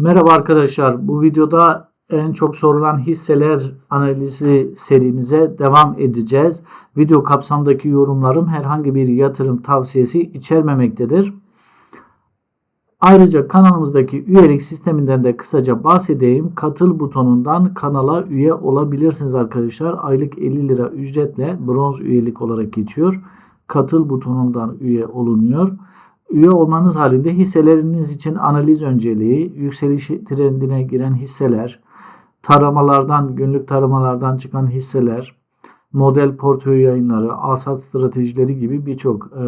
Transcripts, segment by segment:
Merhaba arkadaşlar. Bu videoda en çok sorulan hisseler analizi serimize devam edeceğiz. Video kapsamdaki yorumlarım herhangi bir yatırım tavsiyesi içermemektedir. Ayrıca kanalımızdaki üyelik sisteminden de kısaca bahsedeyim. Katıl butonundan kanala üye olabilirsiniz arkadaşlar. Aylık 50 lira ücretle bronz üyelik olarak geçiyor. Katıl butonundan üye olunuyor. Üye olmanız halinde hisseleriniz için analiz önceliği, yükseliş trendine giren hisseler, taramalardan, günlük taramalardan çıkan hisseler, model portföy yayınları, alsat stratejileri gibi birçok e,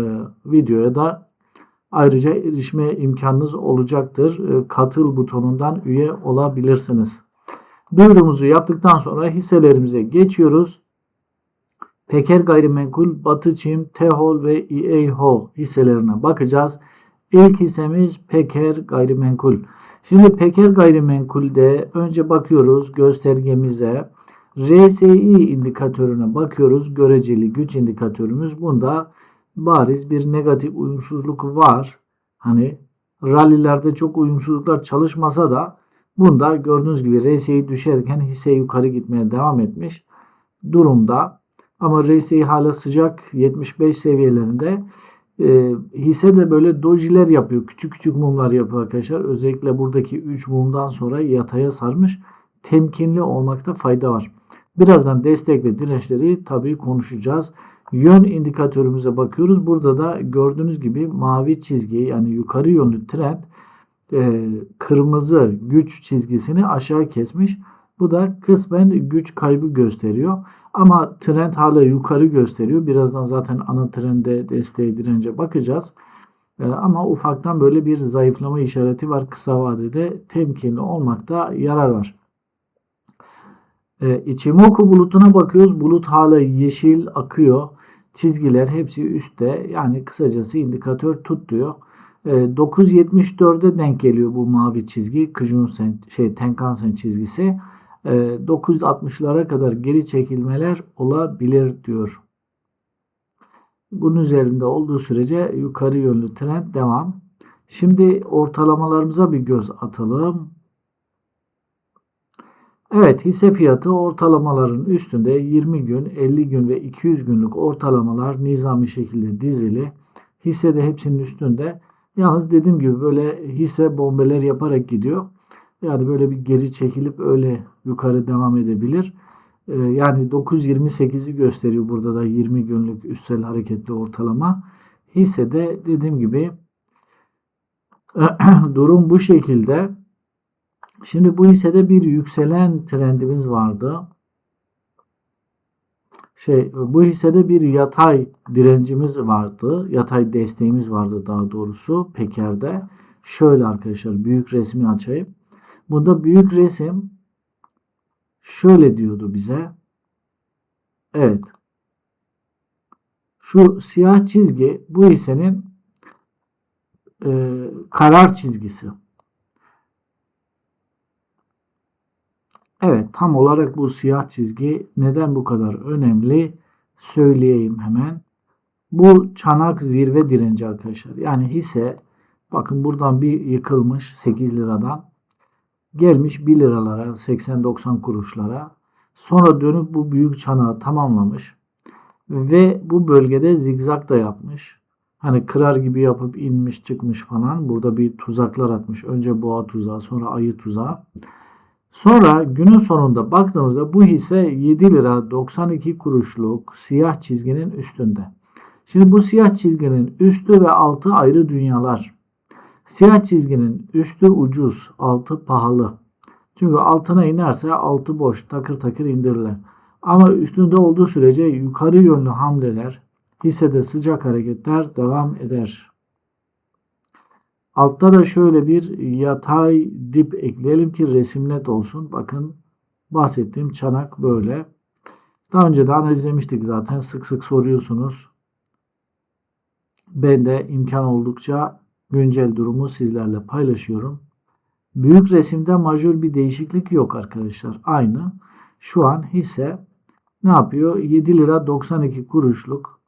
videoya da ayrıca erişme imkanınız olacaktır. E, katıl butonundan üye olabilirsiniz. Duyurumuzu yaptıktan sonra hisselerimize geçiyoruz. Peker Gayrimenkul, Batı Çim, Tehol ve EA hisselerine bakacağız. İlk hissemiz Peker Gayrimenkul. Şimdi Peker Gayrimenkul'de önce bakıyoruz göstergemize. RSI indikatörüne bakıyoruz. Göreceli güç indikatörümüz. Bunda bariz bir negatif uyumsuzluk var. Hani rallilerde çok uyumsuzluklar çalışmasa da bunda gördüğünüz gibi RSI düşerken hisse yukarı gitmeye devam etmiş durumda. Ama RSI hala sıcak 75 seviyelerinde. E, hisse de böyle dojiler yapıyor. Küçük küçük mumlar yapıyor arkadaşlar. Özellikle buradaki 3 mumdan sonra yataya sarmış. Temkinli olmakta fayda var. Birazdan destek ve dirençleri tabii konuşacağız. Yön indikatörümüze bakıyoruz. Burada da gördüğünüz gibi mavi çizgi yani yukarı yönlü trend e, kırmızı güç çizgisini aşağı kesmiş. Bu da kısmen güç kaybı gösteriyor. Ama trend hala yukarı gösteriyor. Birazdan zaten ana trende desteğe dirence bakacağız. Ee, ama ufaktan böyle bir zayıflama işareti var. Kısa vadede temkinli olmakta yarar var. Ee, Ichimoku bulutuna bakıyoruz. Bulut hala yeşil akıyor. Çizgiler hepsi üstte. Yani kısacası indikatör tut diyor. 9.74'e denk geliyor bu mavi çizgi. Kijun-sen şey Tenkan-sen çizgisi. 960'lara kadar geri çekilmeler olabilir diyor. Bunun üzerinde olduğu sürece yukarı yönlü trend devam. Şimdi ortalamalarımıza bir göz atalım. Evet hisse fiyatı ortalamaların üstünde 20 gün, 50 gün ve 200 günlük ortalamalar nizami şekilde dizili. Hisse de hepsinin üstünde. Yalnız dediğim gibi böyle hisse bombeler yaparak gidiyor. Yani böyle bir geri çekilip öyle yukarı devam edebilir. Ee, yani 9.28'i gösteriyor burada da 20 günlük üstsel hareketli ortalama. Hisse de dediğim gibi durum bu şekilde. Şimdi bu hissede bir yükselen trendimiz vardı. Şey bu hissede bir yatay direncimiz vardı. Yatay desteğimiz vardı daha doğrusu Peker'de. Şöyle arkadaşlar büyük resmi açayım. Bunda büyük resim şöyle diyordu bize. Evet. Şu siyah çizgi bu hissenin e, karar çizgisi. Evet tam olarak bu siyah çizgi neden bu kadar önemli söyleyeyim hemen. Bu çanak zirve direnci arkadaşlar. Yani hisse bakın buradan bir yıkılmış 8 liradan Gelmiş 1 liralara 80-90 kuruşlara. Sonra dönüp bu büyük çanağı tamamlamış. Ve bu bölgede zigzag da yapmış. Hani kırar gibi yapıp inmiş çıkmış falan. Burada bir tuzaklar atmış. Önce boğa tuzağı sonra ayı tuzağı. Sonra günün sonunda baktığımızda bu hisse 7 lira 92 kuruşluk siyah çizginin üstünde. Şimdi bu siyah çizginin üstü ve altı ayrı dünyalar. Siyah çizginin üstü ucuz, altı pahalı. Çünkü altına inerse altı boş, takır takır indirirler. Ama üstünde olduğu sürece yukarı yönlü hamleler, hissede sıcak hareketler devam eder. Altta da şöyle bir yatay dip ekleyelim ki resim net olsun. Bakın bahsettiğim çanak böyle. Daha önce de analizlemiştik zaten. Sık sık soruyorsunuz. Ben de imkan oldukça güncel durumu sizlerle paylaşıyorum. Büyük resimde majör bir değişiklik yok arkadaşlar. Aynı. Şu an hisse ne yapıyor? 7 lira 92 kuruşluk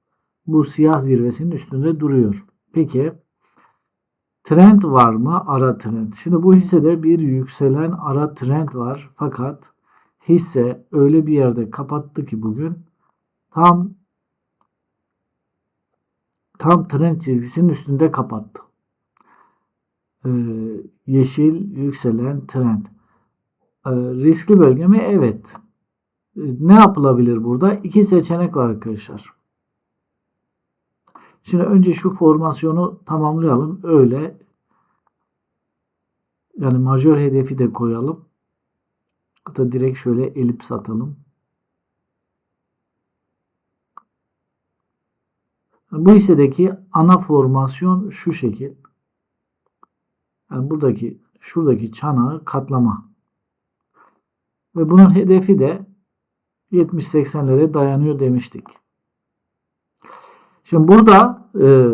bu siyah zirvesinin üstünde duruyor. Peki Trend var mı? Ara trend. Şimdi bu hissede bir yükselen ara trend var. Fakat hisse öyle bir yerde kapattı ki bugün tam tam trend çizgisinin üstünde kapattı. Ee, yeşil yükselen trend. Ee, riskli bölge mi? Evet. Ee, ne yapılabilir burada? İki seçenek var arkadaşlar. Şimdi önce şu formasyonu tamamlayalım. Öyle yani majör hedefi de koyalım. Hatta direkt şöyle elips atalım. Bu hissedeki ana formasyon şu şekil. Yani buradaki şuradaki çanağı katlama. Ve bunun hedefi de 70-80'lere dayanıyor demiştik. Şimdi burada e,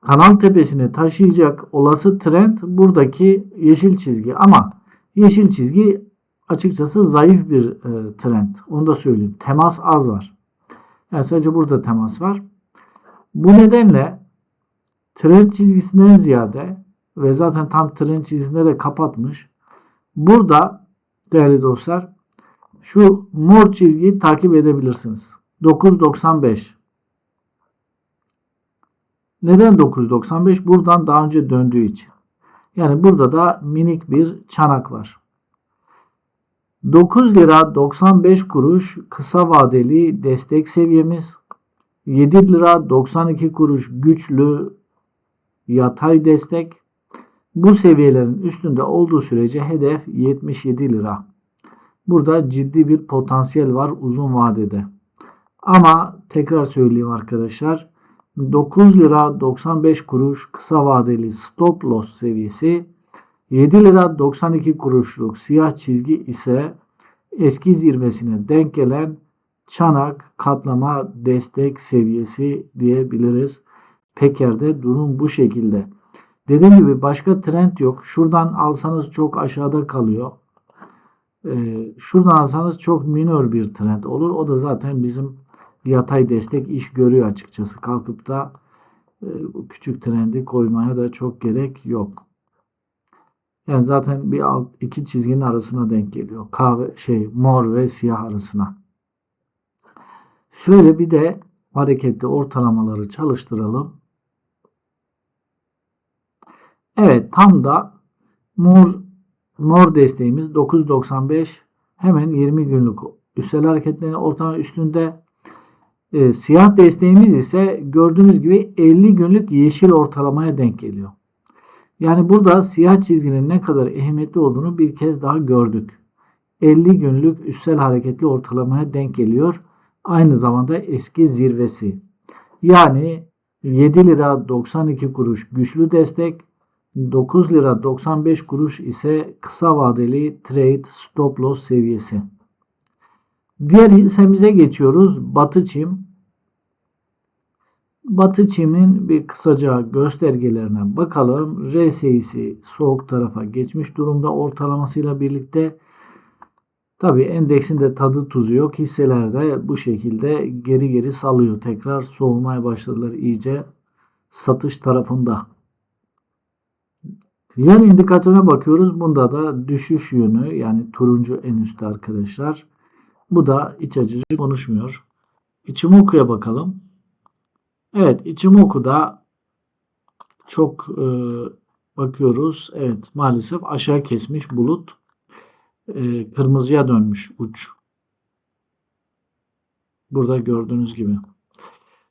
kanal tepesine taşıyacak olası trend buradaki yeşil çizgi. Ama yeşil çizgi açıkçası zayıf bir e, trend. Onu da söyleyeyim. Temas az var. Yani sadece burada temas var. Bu nedenle trend çizgisinden ziyade ve zaten tam trend çizgisinde de kapatmış. Burada değerli dostlar şu mor çizgiyi takip edebilirsiniz. 9.95 neden 9.95? Buradan daha önce döndüğü için. Yani burada da minik bir çanak var. 9 lira 95 kuruş kısa vadeli destek seviyemiz. 7 lira 92 kuruş güçlü yatay destek. Bu seviyelerin üstünde olduğu sürece hedef 77 lira. Burada ciddi bir potansiyel var uzun vadede. Ama tekrar söyleyeyim arkadaşlar 9 lira 95 kuruş kısa vadeli stop loss seviyesi 7 lira 92 kuruşluk siyah çizgi ise eski zirvesine denk gelen çanak katlama destek seviyesi diyebiliriz. Peker'de durum bu şekilde. Dediğim gibi başka trend yok. Şuradan alsanız çok aşağıda kalıyor. Ee, şuradan alsanız çok minor bir trend olur. O da zaten bizim yatay destek iş görüyor açıkçası. Kalkıp da e, küçük trendi koymaya da çok gerek yok. Yani zaten bir alt, iki çizginin arasına denk geliyor. Kahve şey mor ve siyah arasına. Şöyle bir de hareketli ortalamaları çalıştıralım. Evet tam da mor mor desteğimiz 9.95 hemen 20 günlük üstel hareketlerin ortalama üstünde e, siyah desteğimiz ise gördüğünüz gibi 50 günlük yeşil ortalamaya denk geliyor. Yani burada siyah çizginin ne kadar ehemmiyetli olduğunu bir kez daha gördük. 50 günlük üstel hareketli ortalamaya denk geliyor. Aynı zamanda eski zirvesi. Yani 7 lira 92 kuruş güçlü destek, 9 lira 95 kuruş ise kısa vadeli trade stop loss seviyesi. Diğer hissemize geçiyoruz. Batı Çim. Batı Çim'in bir kısaca göstergelerine bakalım. RSI'si soğuk tarafa geçmiş durumda ortalamasıyla birlikte. Tabi endeksin de tadı tuzu yok. Hisseler de bu şekilde geri geri salıyor. Tekrar soğumaya başladılar iyice satış tarafında. Yön indikatörüne bakıyoruz. Bunda da düşüş yönü yani turuncu en üstte arkadaşlar. Bu da iç açıcı konuşmuyor. İçimoku'ya bakalım. Evet Ichimoku'da çok e, bakıyoruz. Evet maalesef aşağı kesmiş bulut. E, kırmızıya dönmüş uç. Burada gördüğünüz gibi.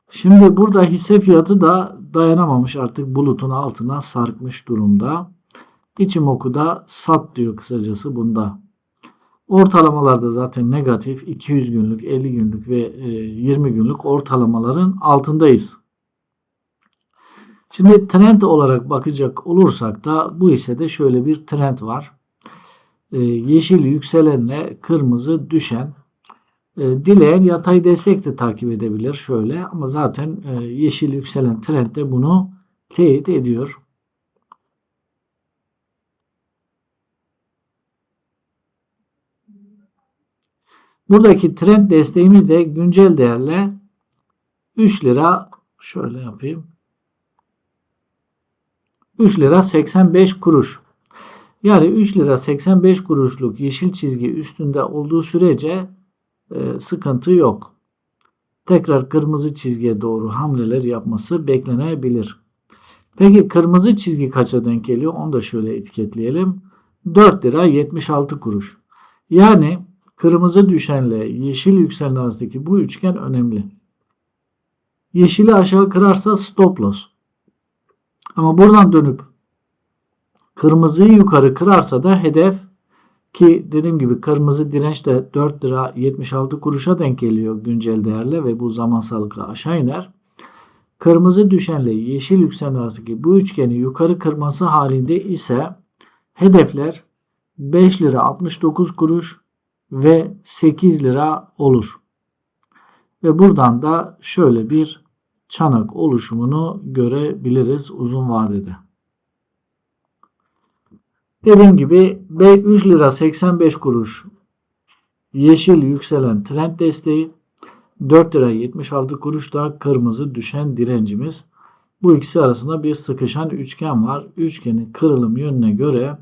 Şimdi burada hisse fiyatı da dayanamamış artık bulutun altına sarkmış durumda. Ichimoku'da sat diyor kısacası bunda. Ortalamalarda zaten negatif 200 günlük, 50 günlük ve 20 e, günlük ortalamaların altındayız. Şimdi trend olarak bakacak olursak da bu hissede şöyle bir trend var. E, yeşil yükselenle kırmızı düşen. E, dileyen yatay destek de takip edebilir şöyle ama zaten yeşil yükselen trend de bunu teyit ediyor. Buradaki trend desteğimiz de güncel değerle 3 lira şöyle yapayım. 3 lira 85 kuruş. Yani 3 lira 85 kuruşluk yeşil çizgi üstünde olduğu sürece e, sıkıntı yok. Tekrar kırmızı çizgiye doğru hamleler yapması beklenebilir. Peki kırmızı çizgi kaça denk geliyor? Onu da şöyle etiketleyelim. 4 lira 76 kuruş. Yani kırmızı düşenle yeşil yükselen arasındaki bu üçgen önemli. Yeşili aşağı kırarsa stop loss. Ama buradan dönüp kırmızıyı yukarı kırarsa da hedef ki dediğim gibi kırmızı direnç de 4 lira 76 kuruşa denk geliyor güncel değerle ve bu zamansallıkla aşağı iner. Kırmızı düşenle yeşil yükselen arasındaki bu üçgeni yukarı kırması halinde ise hedefler 5 lira 69 kuruş ve 8 lira olur. Ve buradan da şöyle bir çanak oluşumunu görebiliriz uzun vadede. Dediğim gibi B3 lira 85 kuruş yeşil yükselen trend desteği 4 lira 76 kuruş da kırmızı düşen direncimiz. Bu ikisi arasında bir sıkışan üçgen var. Üçgenin kırılım yönüne göre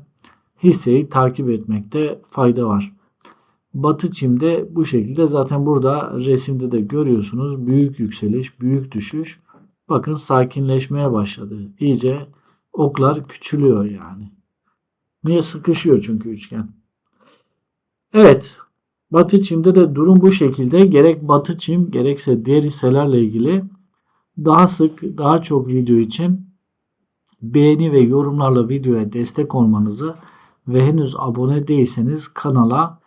hisseyi takip etmekte fayda var. Batı çimde bu şekilde zaten burada resimde de görüyorsunuz. Büyük yükseliş, büyük düşüş. Bakın sakinleşmeye başladı. İyice oklar küçülüyor yani. Niye sıkışıyor çünkü üçgen. Evet. Batı çimde de durum bu şekilde. Gerek batı çim gerekse diğer hisselerle ilgili daha sık daha çok video için beğeni ve yorumlarla videoya destek olmanızı ve henüz abone değilseniz kanala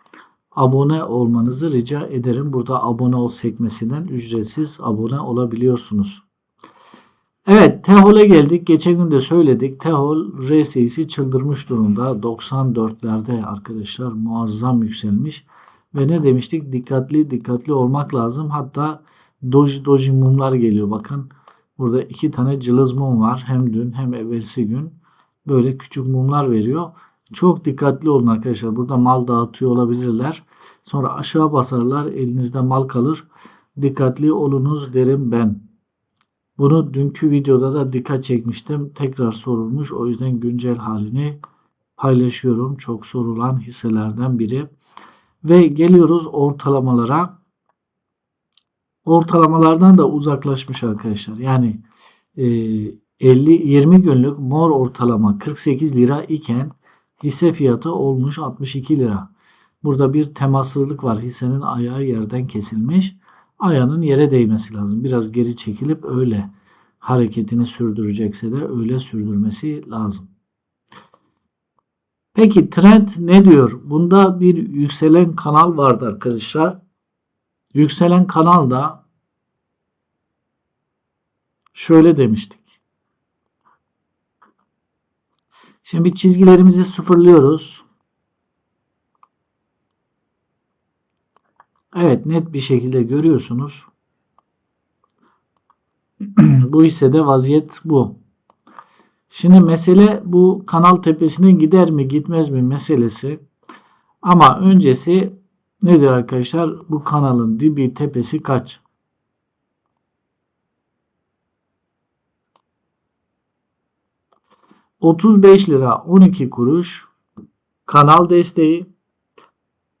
abone olmanızı rica ederim. Burada abone ol sekmesinden ücretsiz abone olabiliyorsunuz. Evet Tehol'e geldik. Geçen gün de söyledik. Tehol RSI'si çıldırmış durumda. 94'lerde arkadaşlar muazzam yükselmiş. Ve ne demiştik? Dikkatli dikkatli olmak lazım. Hatta doji doji mumlar geliyor. Bakın burada iki tane cılız mum var. Hem dün hem evvelsi gün. Böyle küçük mumlar veriyor. Çok dikkatli olun arkadaşlar. Burada mal dağıtıyor olabilirler. Sonra aşağı basarlar. Elinizde mal kalır. Dikkatli olunuz derim ben. Bunu dünkü videoda da dikkat çekmiştim. Tekrar sorulmuş. O yüzden güncel halini paylaşıyorum. Çok sorulan hisselerden biri. Ve geliyoruz ortalamalara. Ortalamalardan da uzaklaşmış arkadaşlar. Yani 50 20 günlük mor ortalama 48 lira iken hisse fiyatı olmuş 62 lira. Burada bir temassızlık var. Hissenin ayağı yerden kesilmiş. Ayağının yere değmesi lazım. Biraz geri çekilip öyle hareketini sürdürecekse de öyle sürdürmesi lazım. Peki trend ne diyor? Bunda bir yükselen kanal vardı arkadaşlar. Yükselen kanalda şöyle demiştik. Şimdi çizgilerimizi sıfırlıyoruz. Evet net bir şekilde görüyorsunuz. bu hissede vaziyet bu. Şimdi mesele bu kanal tepesine gider mi gitmez mi meselesi. Ama öncesi nedir arkadaşlar? Bu kanalın dibi tepesi kaç? ...35 lira 12 kuruş... ...kanal desteği...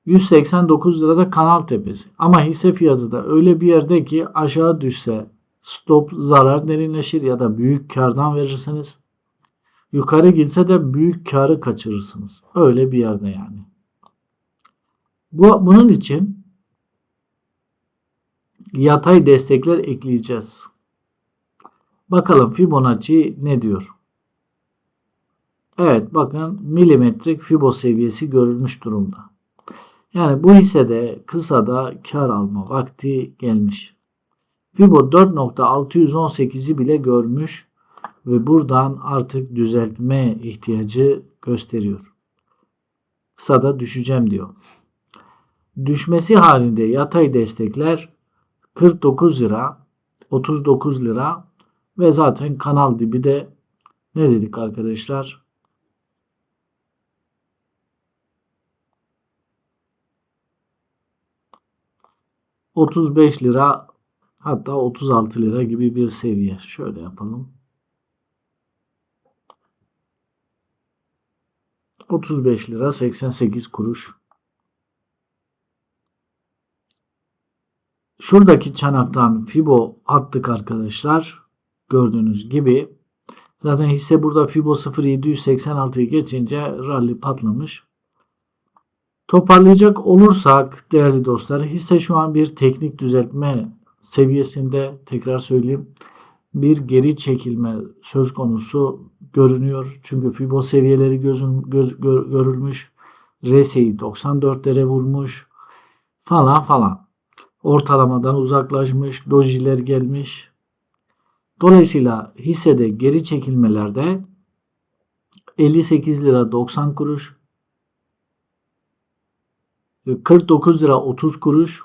...189 lirada kanal tepesi... ...ama hisse fiyatı da öyle bir yerde ki... ...aşağı düşse stop zarar derinleşir ya da büyük kardan verirsiniz. Yukarı gitse de büyük karı kaçırırsınız. Öyle bir yerde yani. Bu, bunun için yatay destekler ekleyeceğiz. Bakalım Fibonacci ne diyor? Evet bakın milimetrik Fibo seviyesi görülmüş durumda. Yani bu hissede kısada kar alma vakti gelmiş. Fibo 4.618'i bile görmüş ve buradan artık düzeltme ihtiyacı gösteriyor. Kısada düşeceğim diyor. Düşmesi halinde yatay destekler 49 lira, 39 lira ve zaten kanal dibi de ne dedik arkadaşlar? ...35 lira Hatta 36 lira gibi bir seviye. Şöyle yapalım. 35 lira 88 kuruş. Şuradaki çanaktan Fibo attık arkadaşlar. Gördüğünüz gibi. Zaten hisse burada Fibo 0786'yı geçince rally patlamış. Toparlayacak olursak değerli dostlar hisse şu an bir teknik düzeltme seviyesinde tekrar söyleyeyim bir geri çekilme söz konusu görünüyor. Çünkü Fibo seviyeleri gözün, göz, gör, görülmüş. RSI 94'lere vurmuş falan falan. Ortalamadan uzaklaşmış. Dojiler gelmiş. Dolayısıyla hissede geri çekilmelerde 58 lira 90 kuruş 49 lira 30 kuruş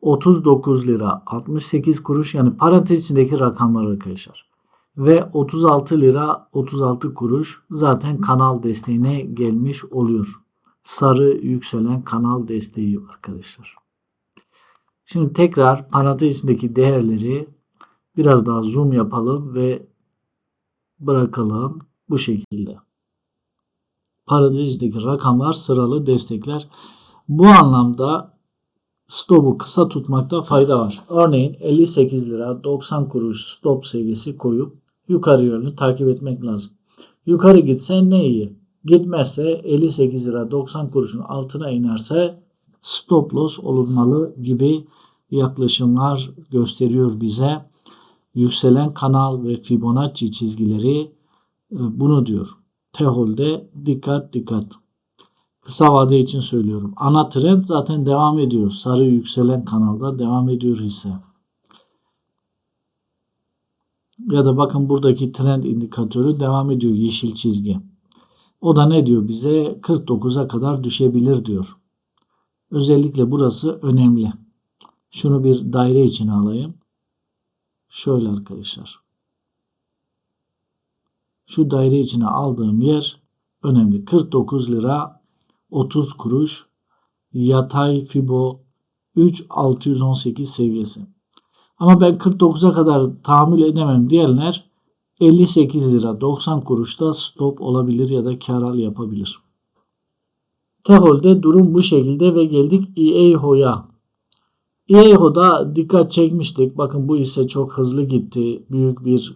39 lira 68 kuruş yani parantez içindeki rakamlar arkadaşlar. Ve 36 lira 36 kuruş zaten kanal desteğine gelmiş oluyor. Sarı yükselen kanal desteği arkadaşlar. Şimdi tekrar parantez içindeki değerleri biraz daha zoom yapalım ve bırakalım bu şekilde. Parantez içindeki rakamlar sıralı destekler. Bu anlamda stopu kısa tutmakta fayda var. Örneğin 58 lira 90 kuruş stop seviyesi koyup yukarı yönlü takip etmek lazım. Yukarı gitse ne iyi. Gitmezse 58 lira 90 kuruşun altına inerse stop loss olunmalı gibi yaklaşımlar gösteriyor bize. Yükselen kanal ve Fibonacci çizgileri e, bunu diyor. Tehol'de dikkat dikkat. Kısa vade için söylüyorum. Ana trend zaten devam ediyor. Sarı yükselen kanalda devam ediyor hisse. Ya da bakın buradaki trend indikatörü devam ediyor yeşil çizgi. O da ne diyor bize? 49'a kadar düşebilir diyor. Özellikle burası önemli. Şunu bir daire içine alayım. Şöyle arkadaşlar. Şu daire içine aldığım yer önemli. 49 lira 30 kuruş yatay fibo 3618 seviyesi. Ama ben 49'a kadar tahammül edemem diyenler 58 lira 90 kuruşta stop olabilir ya da kar al yapabilir. Tehol'de durum bu şekilde ve geldik EAHO'ya. EAHO'da dikkat çekmiştik. Bakın bu ise çok hızlı gitti. Büyük bir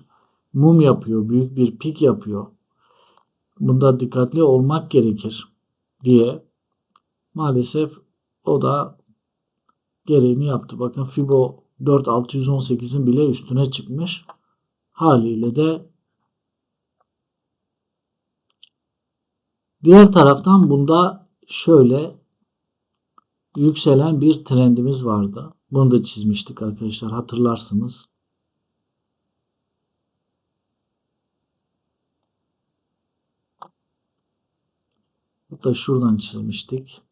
mum yapıyor. Büyük bir pik yapıyor. Bunda dikkatli olmak gerekir diye maalesef o da gereğini yaptı. Bakın Fibo 4618'in bile üstüne çıkmış. Haliyle de diğer taraftan bunda şöyle yükselen bir trendimiz vardı. Bunu da çizmiştik arkadaşlar hatırlarsınız. Hatta şuradan çizmiştik.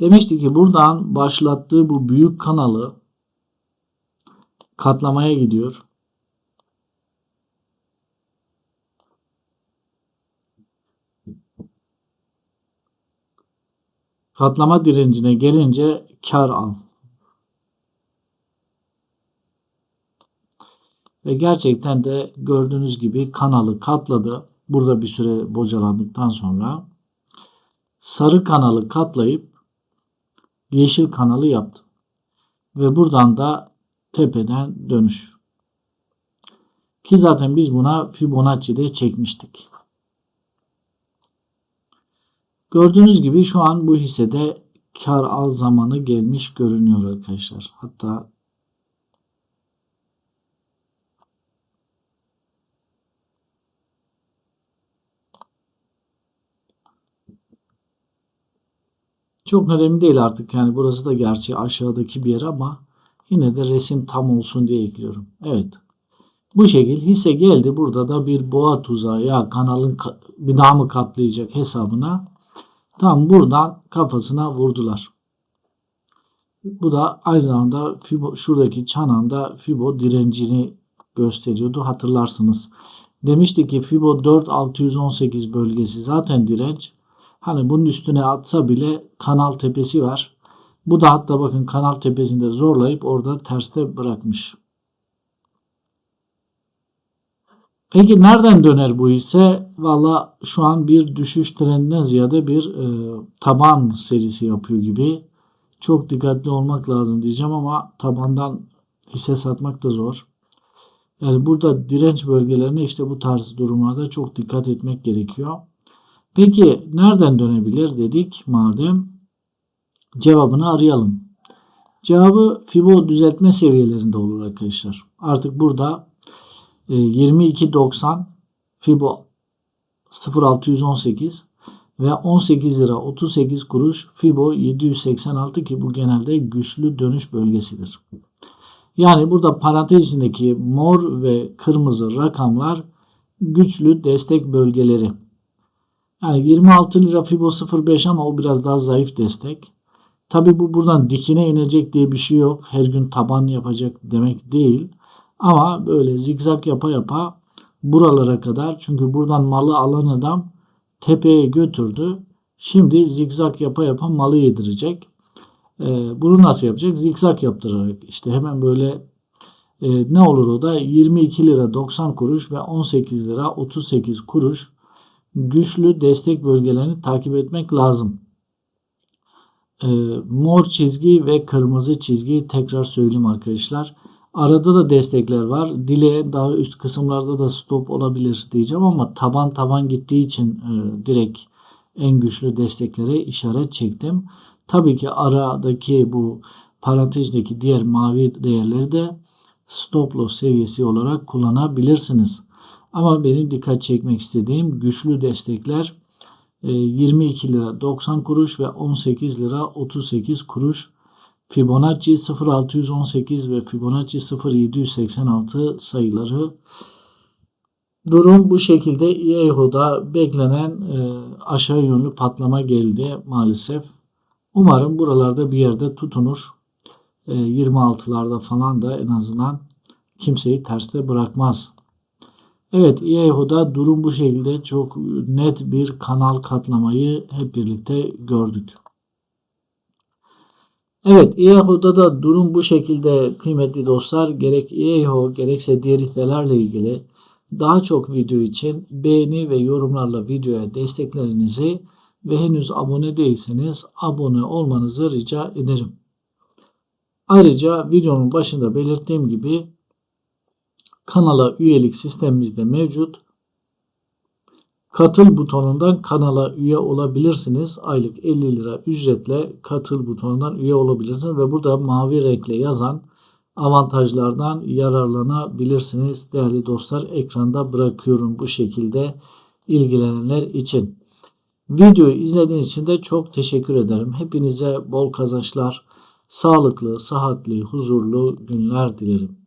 Demişti ki buradan başlattığı bu büyük kanalı katlamaya gidiyor. Katlama direncine gelince kar al. Ve gerçekten de gördüğünüz gibi kanalı katladı. Burada bir süre bocalandıktan sonra sarı kanalı katlayıp yeşil kanalı yaptı. Ve buradan da tepeden dönüş. Ki zaten biz buna Fibonacci'de çekmiştik. Gördüğünüz gibi şu an bu hissede kar al zamanı gelmiş görünüyor arkadaşlar. Hatta Çok önemli değil artık yani burası da gerçi aşağıdaki bir yer ama yine de resim tam olsun diye ekliyorum. Evet. Bu şekil hisse geldi burada da bir boğa tuzağı ya kanalın bir daha mı katlayacak hesabına tam buradan kafasına vurdular. Bu da aynı zamanda Fibo, şuradaki çananda Fibo direncini gösteriyordu hatırlarsınız. Demişti ki Fibo 4618 bölgesi zaten direnç. Hani bunun üstüne atsa bile kanal tepesi var. Bu da hatta bakın kanal tepesinde zorlayıp orada terste bırakmış. Peki nereden döner bu ise? Valla şu an bir düşüş trendinden ziyade bir e, taban serisi yapıyor gibi. Çok dikkatli olmak lazım diyeceğim ama tabandan hisse satmak da zor. Yani burada direnç bölgelerine işte bu tarz durumlarda çok dikkat etmek gerekiyor. Peki nereden dönebilir dedik madem cevabını arayalım. Cevabı Fibo düzeltme seviyelerinde olur arkadaşlar. Artık burada e, 22.90 Fibo 0618 ve 18 lira 38 kuruş Fibo 786 ki bu genelde güçlü dönüş bölgesidir. Yani burada parantez içindeki mor ve kırmızı rakamlar güçlü destek bölgeleri. Yani 26 lira Fibo 05 ama o biraz daha zayıf destek. Tabi bu buradan dikine inecek diye bir şey yok. Her gün taban yapacak demek değil. Ama böyle zigzag yapa yapa buralara kadar çünkü buradan malı alan adam tepeye götürdü. Şimdi zigzag yapa yapa malı yedirecek. Ee, bunu nasıl yapacak? Zigzag yaptırarak işte hemen böyle e, ne olur o da 22 lira 90 kuruş ve 18 lira 38 kuruş güçlü destek bölgelerini takip etmek lazım. Ee, mor çizgi ve kırmızı çizgi tekrar söyleyeyim arkadaşlar. Arada da destekler var. Dile daha üst kısımlarda da stop olabilir diyeceğim ama taban taban gittiği için e, direkt en güçlü desteklere işaret çektim. Tabii ki aradaki bu parantezdeki diğer mavi değerleri de stop loss seviyesi olarak kullanabilirsiniz. Ama benim dikkat çekmek istediğim güçlü destekler 22 e, lira 90 kuruş ve 18 lira 38 kuruş. Fibonacci 0618 ve Fibonacci 0786 sayıları. Durum bu şekilde. IEHO'da beklenen e, aşağı yönlü patlama geldi maalesef. Umarım buralarda bir yerde tutunur. E, 26'larda falan da en azından kimseyi terste bırakmaz. Evet IEHO'da durum bu şekilde çok net bir kanal katlamayı hep birlikte gördük. Evet IEHO'da da durum bu şekilde kıymetli dostlar. Gerek IEHO gerekse diğer hisselerle ilgili daha çok video için beğeni ve yorumlarla videoya desteklerinizi ve henüz abone değilseniz abone olmanızı rica ederim. Ayrıca videonun başında belirttiğim gibi kanala üyelik sistemimizde mevcut. Katıl butonundan kanala üye olabilirsiniz. Aylık 50 lira ücretle katıl butonundan üye olabilirsiniz ve burada mavi renkle yazan avantajlardan yararlanabilirsiniz. Değerli dostlar ekranda bırakıyorum bu şekilde ilgilenenler için. Videoyu izlediğiniz için de çok teşekkür ederim. Hepinize bol kazançlar, sağlıklı, sıhhatli, huzurlu günler dilerim.